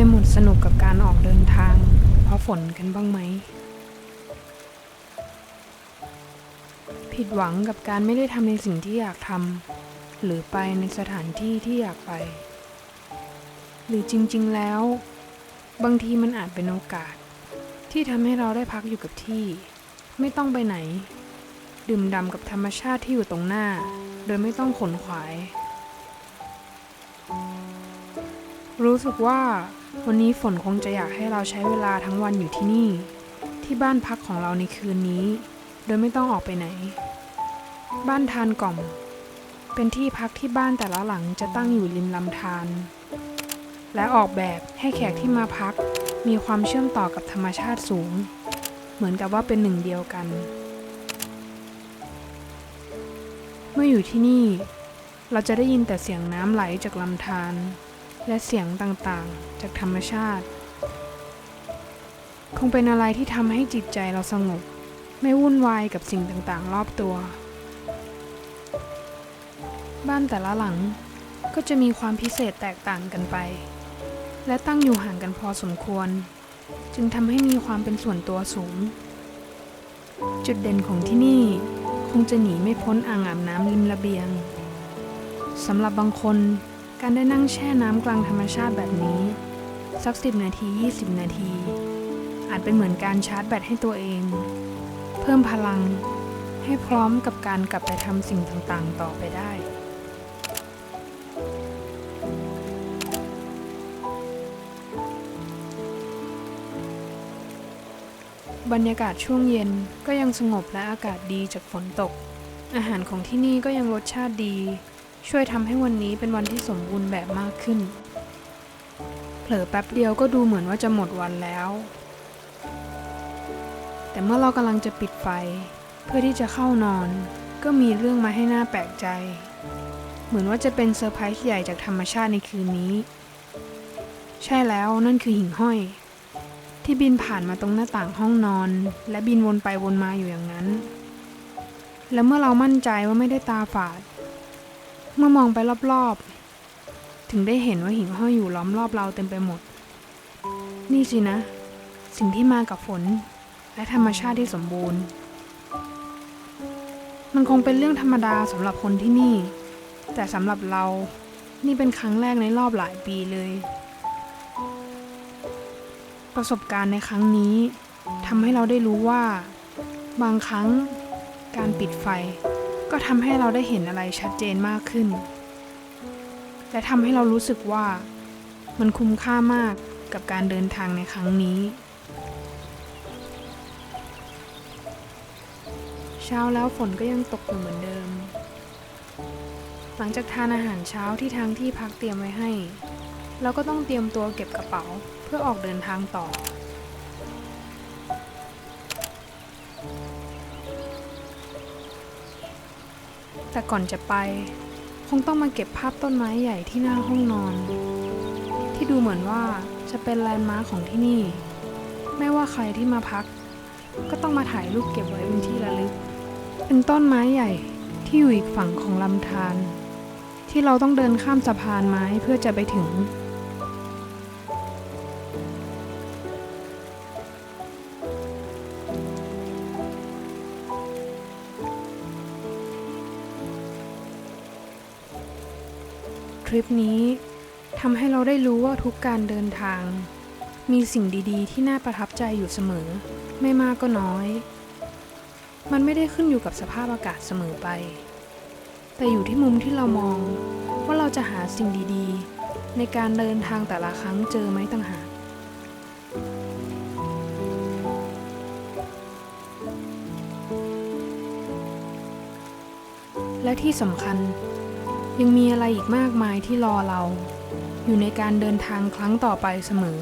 ยหมดสนุกกับการออกเดินทาง เพราะฝนกันบ้างไหม ผิดหวังกับการไม่ได้ทำในสิ่งที่อยากทำหรือไปในสถานที่ที่อยากไป หรือจริง ๆ แล้ว บางทีมันอาจเป็นโอกาส ที่ทำให้เราได้พักอยู่กับที่ ไม่ต้องไปไหน ดื่มด่ำกับธรรมชาติที่อยู่ตรงหน้า โดยไม่ต้องขนขวาย รู้สึกว่าวันนี้ฝนคงจะอยากให้เราใช้เวลาทั้งวันอยู่ที่นี่ ที่บ้านพักของเราในคืนนี้ โดยไม่ต้องออกไปไหน บ้านทานกล่อม เป็นที่พักที่บ้านแต่ละหลังจะตั้งอยู่ริมลำธารและออกแบบให้แขกที่มาพัก มีความเชื่อมต่อกับธรรมชาติสูง เหมือนกับว่าเป็นหนึ่งเดียวกัน เมื่ออยู่ที่นี่ เราจะได้ยินแต่เสียงน้ำไหลจากลำธาร และเสียงต่างๆ จากธรรมชาติ คงเป็นอะไรที่ทำให้จิตใจเราสงบ ไม่วุ่นวายกับสิ่งต่างๆ รอบตัว บ้านแต่ละหลังก็จะมีความพิเศษแตกต่างกันไป และตั้งอยู่ห่างกันพอสมควร จึงทำให้มีความเป็นส่วนตัวสูง จุดเด่นของที่นี่คงจะหนีไม่พ้นอ่างอาบน้ำริมระเบียงสำหรับบางคน การได้นั่งแช่น้ำกลางธรรมชาติแบบนี้ สัก 10 นาที 20 นาที อาจเป็นเหมือนการชาร์จแบตให้ตัวเอง เพิ่มพลังให้พร้อมกับการกลับไปทำสิ่งต่างๆ ต่อไปได้บรรยากาศช่วงเย็นก็ยังสงบและอากาศดีจากฝนตก อาหารของที่นี่ก็ยังรสชาติดี ช่วยทำให้วันนี้เป็นวันที่สมบูรณ์แบบมากขึ้น เผลอแป๊บเดียวก็ดูเหมือนว่าจะหมดวันแล้ว แต่เมื่อเรากำลังจะปิดไฟ เพื่อที่จะเข้านอน ก็มีเรื่องมาให้หน่าแปลกใจ เหมือนว่าจะเป็นเซอร์ไพรส์ใหญ่จากธรรมชาติในคืนนี้ ใช่แล้วนั่นคือหิ่งห้อย ที่บินผ่านมาตรงหน้าต่างห้องนอน และบินวนไปวนมาอยู่อย่างนั้น และเมื่อเรามั่นใจว่าไม่ได้ตาฝาด เมื่อมองไปรอบๆ ถึงได้เห็นว่าหิ่งห้อยอยู่ล้อมรอบเราเต็มไปหมด นี่สินะ สิ่งที่มากับฝน และธรรมชาติที่สมบูรณ์ มันคงเป็นเรื่องธรรมดาสำหรับคนที่นี่ แต่สำหรับเรา นี่เป็นครั้งแรกในรอบหลายปีเลย ประสบการณ์ในครั้งนี้ทำให้เราได้รู้ว่า บางครั้งการปิดไฟ ก็ทำให้เราได้เห็นอะไรชัดเจนมากขึ้น และทำให้เรารู้สึกว่ามันคุ้มค่ามากกับการเดินทางในครั้งนี้ เช้าแล้วฝนก็ยังตกอยู่เหมือนเดิม หลังจากทานอาหารเช้าที่ทางที่พักเตรียมไว้ให้ เราก็ต้องเตรียมตัวเก็บกระเป๋าเพื่อออกเดินทางต่อ แต่ก่อนจะไป คงต้องมาเก็บภาพต้นไม้ใหญ่ที่หน้าห้องนอน ที่ดูเหมือนว่าจะเป็นแลนด์มาร์คของที่นี่ ไม่ว่าใครที่มาพัก ก็ต้องมาถ่ายรูปเก็บไว้เป็นที่ระลึก เป็นต้นไม้ใหญ่ที่อยู่อีกฝั่งของลำธารที่เราต้องเดินข้ามสะพานไม้เพื่อจะไปถึง ริปนี้ทำให้เราได้รู้ว่าทุกการเดินทาง มีสิ่งดีๆ ที่น่าประทับใจอยู่เสมอ ไม่มากก็น้อย มันไม่ได้ขึ้นอยู่กับสภาพอากาศเสมอไป แต่อยู่ที่มุมที่เรามอง ว่าเราจะหาสิ่งดีๆ ในการเดินทางแต่ละครั้งเจอไหมต่างหากและที่สำคัญ ยังมีอะไรอีกมากมายที่รอเรา อยู่ในการเดินทางครั้งต่อไปเสมอ